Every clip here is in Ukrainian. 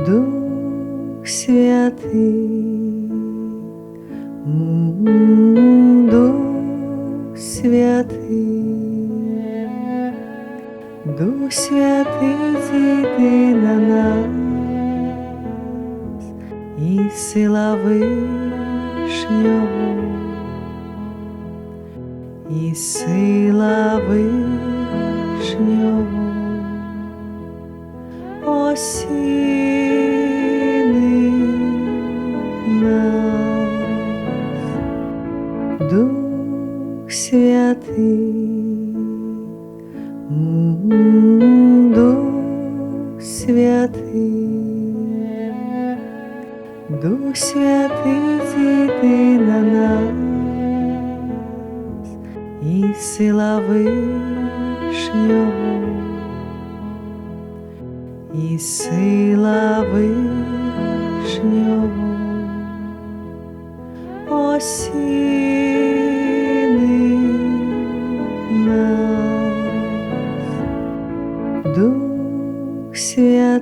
Дух Святий, М, Дух Святий, Дух Святий зійди на нас, і сила вишнього, і сила вишнього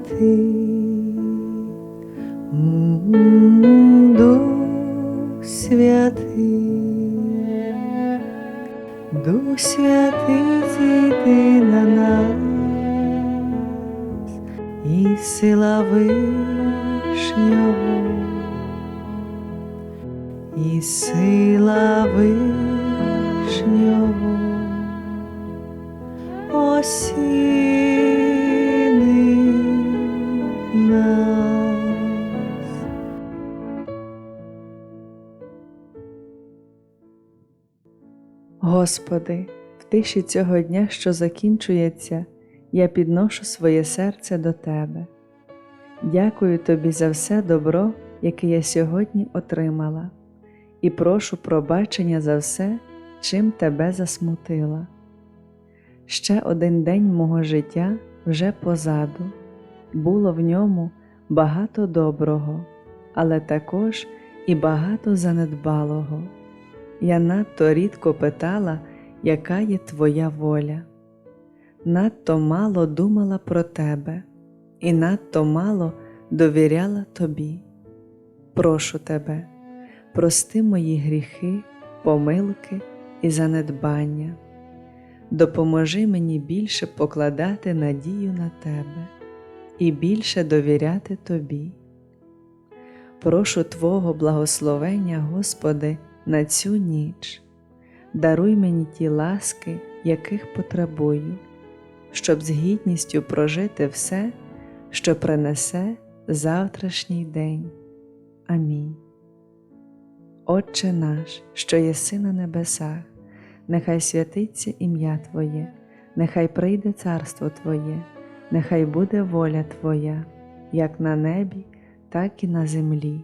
Святий, М, Дух Святий, Дух Святий зійди на нас і сила вишнього, і сила вишнього Господи, в тиші цього дня, що закінчується, я підношу своє серце до Тебе. Дякую Тобі за все добро, яке я сьогодні отримала, і прошу пробачення за все, чим Тебе засмутила. Ще один день мого життя вже позаду, було в ньому багато доброго, але також і багато занедбалого. Я надто рідко питала, яка є Твоя воля надто мало думала про тебе і надто мало довіряла тобі. Прошу тебе, прости мої гріхи, помилки і занедбання. Допоможи мені більше покладати надію на тебе і більше довіряти Тобі. Прошу Твого благословення, Господи, на цю ніч, даруй мені ті ласки, яких потребую щоб з гідністю прожити все, що принесе завтрашній день. Амінь. Отче наш, що єси на небесах, нехай святиться ім'я Твоє, нехай прийде царство Твоє, нехай буде воля Твоя, як на небі, так і на землі.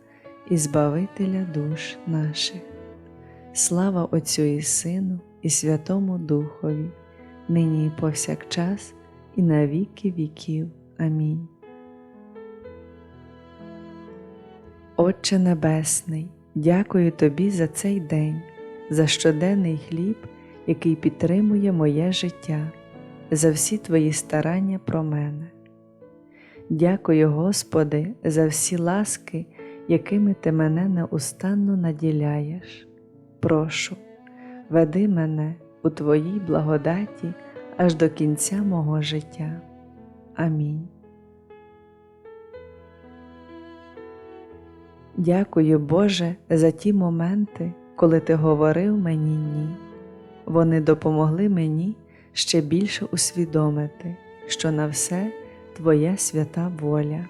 і Збавителя душ наших. Слава Отцю і Сину! і Святому Духові, нині і повсякчас, і на віки віків. Амінь. Отче Небесний, дякую Тобі за цей день, за щоденний хліб, який підтримує моє життя, за всі Твої старання про мене. Дякую, Господи, за всі ласки, якими Ти мене неустанно наділяєш. Прошу веди мене у Твоїй благодаті аж до кінця мого життя. Амінь. Дякую, Боже, за ті моменти, коли Ти говорив мені ні. Вони допомогли мені ще більше усвідомити, що на все Твоя свята воля.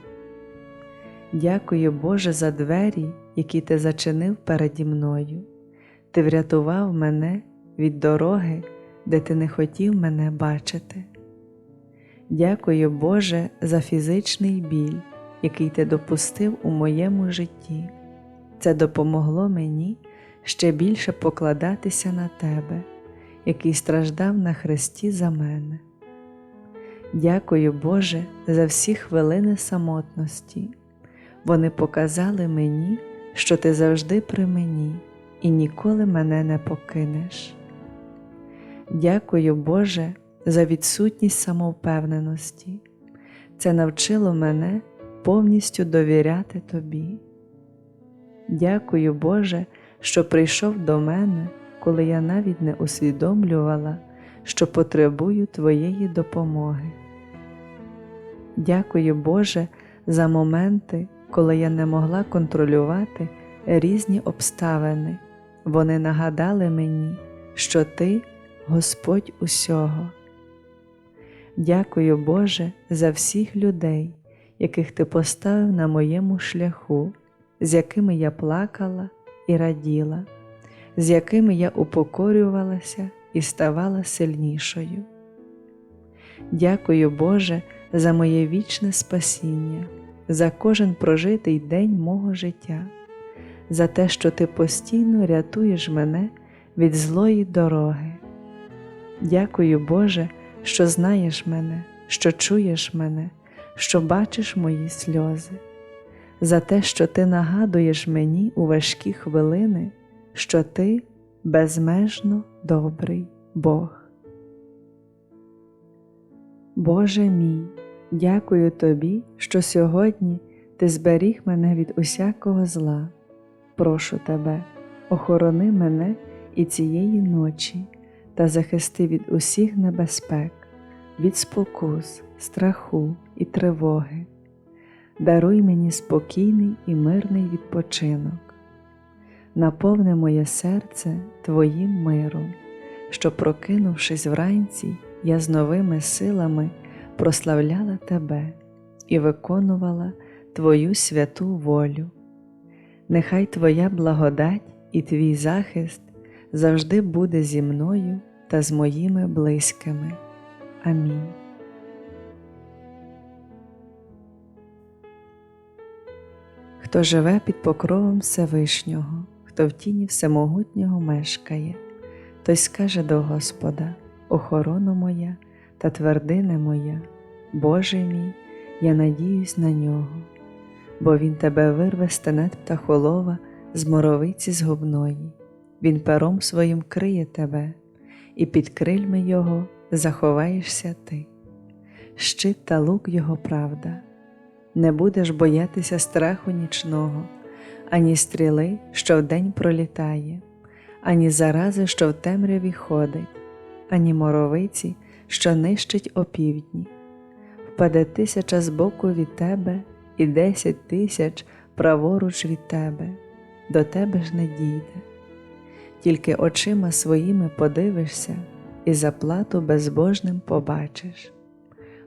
Дякую, Боже, за двері, які Ти зачинив переді мною. Ти врятував мене від дороги, де ти не хотів мене бачити. Дякую, Боже, за фізичний біль, який ти допустив у моєму житті. Це допомогло мені ще більше покладатися на тебе, який страждав на хресті за мене. Дякую, Боже, за всі хвилини самотності. Вони показали мені, що ти завжди при мені і ніколи мене не покинеш. Дякую, Боже, за відсутність самовпевненості. Це навчило мене повністю довіряти Тобі. Дякую, Боже, що прийшов до мене, коли я навіть не усвідомлювала, що потребую Твоєї допомоги. Дякую, Боже, за моменти, коли я не могла контролювати різні обставини. Вони нагадали мені, що Ти Господь усього. Дякую, Боже, за всіх людей, яких Ти поставив на моєму шляху, з якими я плакала і раділа, з якими я упокорювалася і ставала сильнішою. Дякую, Боже, за моє вічне спасіння, за кожен прожитий день мого життя, за те, що Ти постійно рятуєш мене від злої дороги. Дякую, Боже, що знаєш мене, що чуєш мене, що бачиш мої сльози, за те, що Ти нагадуєш мені у важкі хвилини, що Ти безмежно добрий Бог. Боже мій, дякую Тобі, що сьогодні Ти зберіг мене від усякого зла. Прошу Тебе, охорони мене і цієї ночі та захисти від усіх небезпек, від спокус, страху і тривоги. Даруй мені спокійний і мирний відпочинок, наповни моє серце Твоїм миром, що, прокинувшись вранці, я з новими силами прославляла Тебе і виконувала Твою святу волю. Нехай Твоя благодать і Твій захист завжди буде зі мною та з моїми близькими. Амінь. Хто живе під покровом Всевишнього, хто в тіні Всемогутнього мешкає, той скаже до Господа, охорона моя та твердине моя, Боже мій, я надіюсь на нього, бо Він тебе вирве стенет птахолова з моровиці згубної, Він пером своїм криє тебе, і під крильми Його заховаєшся ти, щит та лук Його правда, не будеш боятися страху нічного, ані стріли, що вдень пролітає, ані зарази, що в темряві ходить, ані моровиці, що нищить опівдні. Впаде тисяча збоку від тебе і десять тисяч праворуч від тебе, до тебе ж не дійде. Тільки очима своїми подивишся і заплату безбожним побачиш.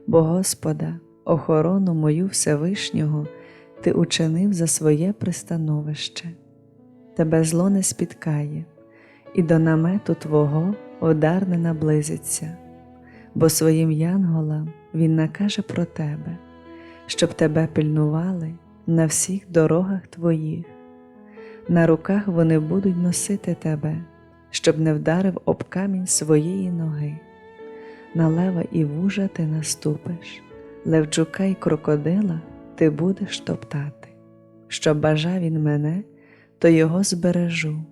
Бо Господа, охорону мою Всевишнього, Ти учинив за своє пристановище, тебе зло не спіткає, і до намету Твого удар не наблизиться, бо своїм янголам Він накаже про тебе, щоб тебе пильнували на всіх дорогах Твоїх. На руках вони будуть носити тебе, щоб не вдарив об камінь своєї ноги. На лева і вужа ти наступиш, левчука й крокодила ти будеш топтати. Що бажав він мене, то його збережу,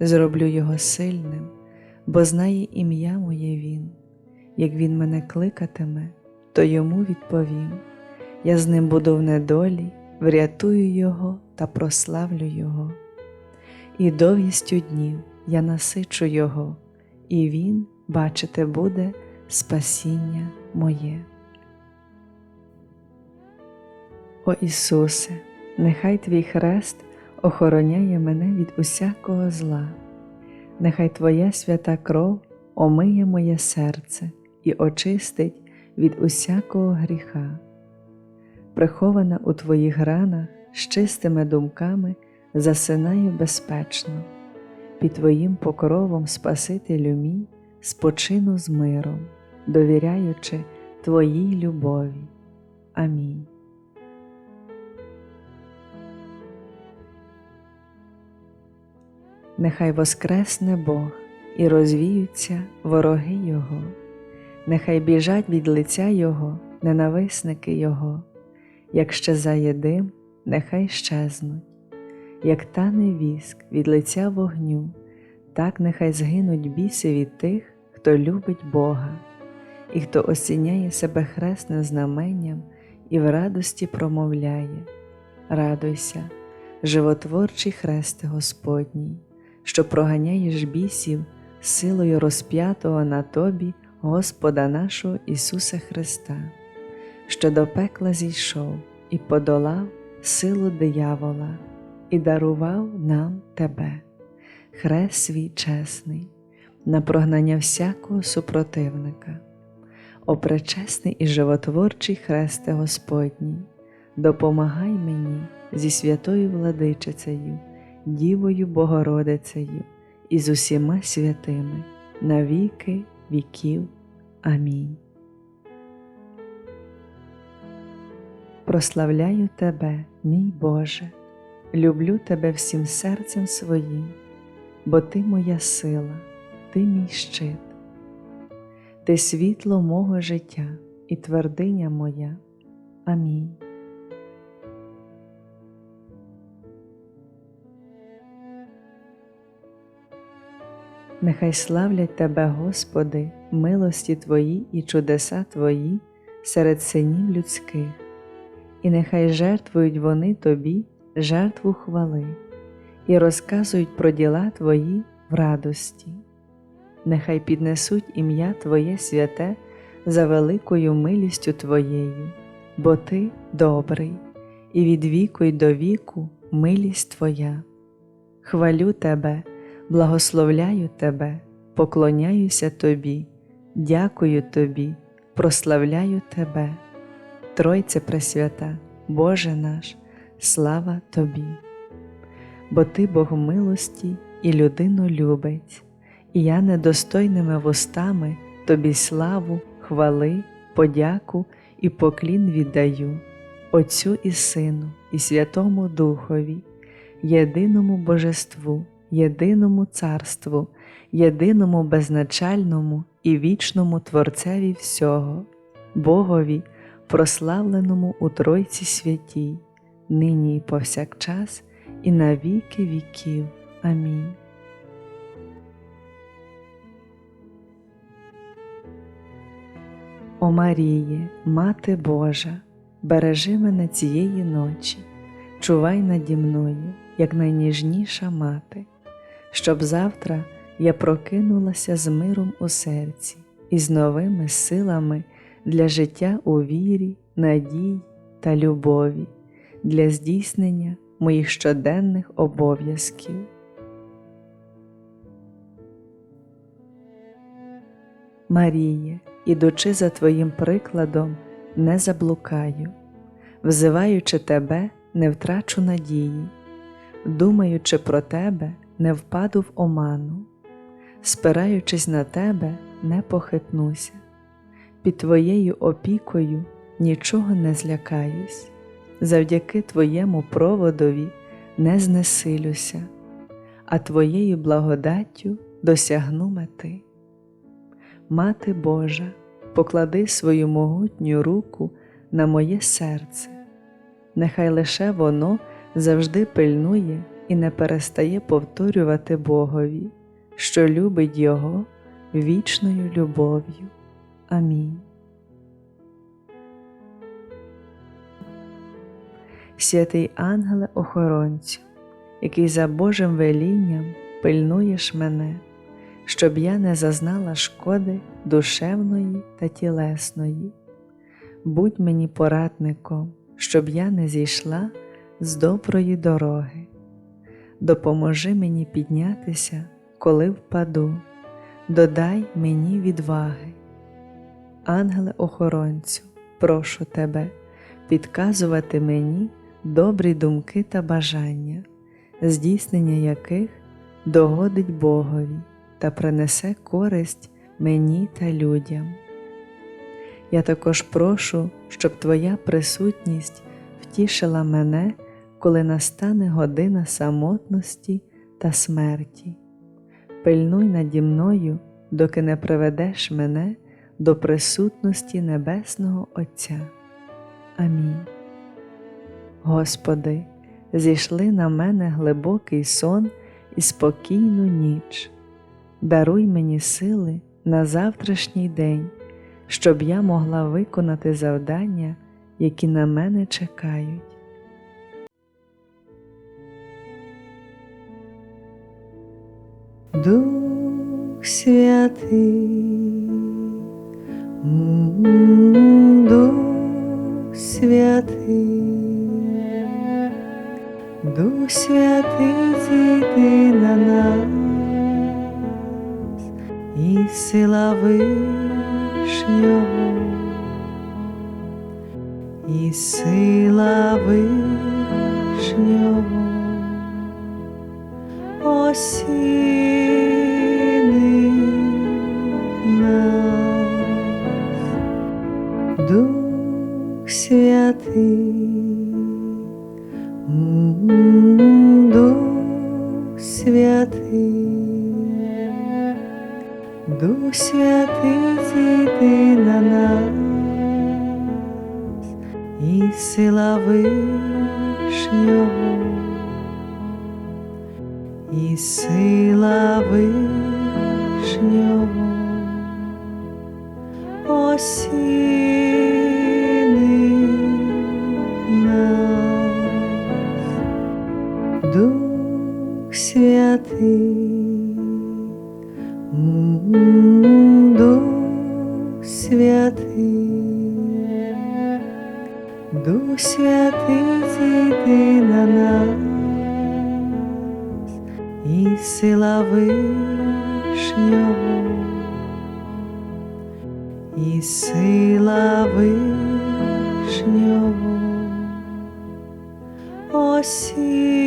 зроблю його сильним, бо знає ім'я моє він. Як він мене кликатиме, то йому відповім. Я з ним буду в недолі, врятую його та прославлю Його. І довгістю днів я насичу Його, і Він, бачите, буде спасіння моє. О Ісусе, нехай Твій хрест охороняє мене від усякого зла, нехай Твоя свята кров омиє моє серце і очистить від усякого гріха, прихована у твоїх ранах з чистими думками засинаю безпечно, під Твоїм покровом Спасителю мій спочину з миром, довіряючи Твоїй любові. Амінь. Нехай воскресне Бог і розвіються вороги Його нехай біжать від лиця Його, ненависники Його, як щезає дим, нехай щезнуть, як тане віск від лиця вогню, так нехай згинуть біси від тих, хто любить Бога, і хто осіняє себе хресним знаменням і в радості промовляє: Радуйся, животворчий хресте Господній, що проганяєш бісів силою розп'ятого на тобі Господа нашого Ісуса Христа, що до пекла зійшов і подолав силу диявола, і дарував нам Тебе, хрест свій чесний, на прогнання всякого супротивника. О пречесний і животворчий хресте Господній, допомагай мені зі святою владичицею, Дівою Богородицею і з усіма святими на віки віків. Амінь. Прославляю Тебе, мій Боже, люблю Тебе всім серцем своїм, бо Ти моя сила, Ти мій щит, Ти світло мого життя і твердиня моя. Амінь. Нехай славлять Тебе, Господи, милості Твої і чудеса Твої серед синів людських, і нехай жертвують вони Тобі жертву хвали, і розказують про діла Твої в радості. Нехай піднесуть ім'я Твоє святе за великою милістю Твоєю, бо Ти добрий, і від віку й до віку милість Твоя. Хвалю Тебе благословляю Тебе, поклоняюся Тобі, дякую Тобі, прославляю Тебе, Тройце Пресвята, Боже наш, слава Тобі, бо Ти Бог милості і людину любить, і я недостойними вустами Тобі славу, хвали, подяку і поклін віддаю, Отцю і Сину, і Святому Духові, єдиному Божеству єдиному царству, єдиному безначальному і вічному Творцеві всього, Богові, прославленому у Тройці святій, нині і повсякчас, і на віки віків. Амінь. О Маріє, Мати Божа, бережи мене цієї ночі, чувай наді мною, як найніжніша мати щоб завтра я прокинулася з миром у серці і з новими силами для життя у вірі, надій та любові, для здійснення моїх щоденних обов'язків. Маріє, ідучи за Твоїм прикладом, не заблукаю, взиваючи Тебе, не втрачу надії, думаючи про Тебе не впаду в оману, спираючись на тебе, не похитнуся, під Твоєю опікою нічого не злякаюсь, завдяки Твоєму проводові не знесилюся, а Твоєю благодаттю досягну мети. Мати Божа, поклади свою могутню руку на моє серце, нехай лише воно завжди пильнує і не перестає повторювати Богові, що любить Його вічною любов'ю. Амінь. Святий ангеле охоронцю, який за Божим велінням пильнуєш мене, щоб я не зазнала шкоди душевної та тілесної. Будь мені порадником, щоб я не зійшла з доброї дороги допоможи мені піднятися, коли впаду, додай мені відваги. Ангеле охоронцю, прошу тебе підказувати мені добрі думки та бажання, здійснення яких догодить Богові та принесе користь мені та людям. Я також прошу, щоб Твоя присутність втішила мене коли настане година самотності та смерті. Пильнуй наді мною, доки не приведеш мене до присутності Небесного Отця. Амінь. Господи, зійшли на мене глибокий сон і спокійну ніч. Даруй мені сили на завтрашній день, щоб я могла виконати завдання, які на мене чекають. Дух святий, м, Дух святий, Дух святий зійди на нас, і сила вишнього, і сила вишнього Дух святий, Дух святий зійди на нас, і сила вишнього і сила вишнього осіни Дух святий, м, Дух святий, Дух святий зійди на нас і сила вишнього, і сила вишнього осіни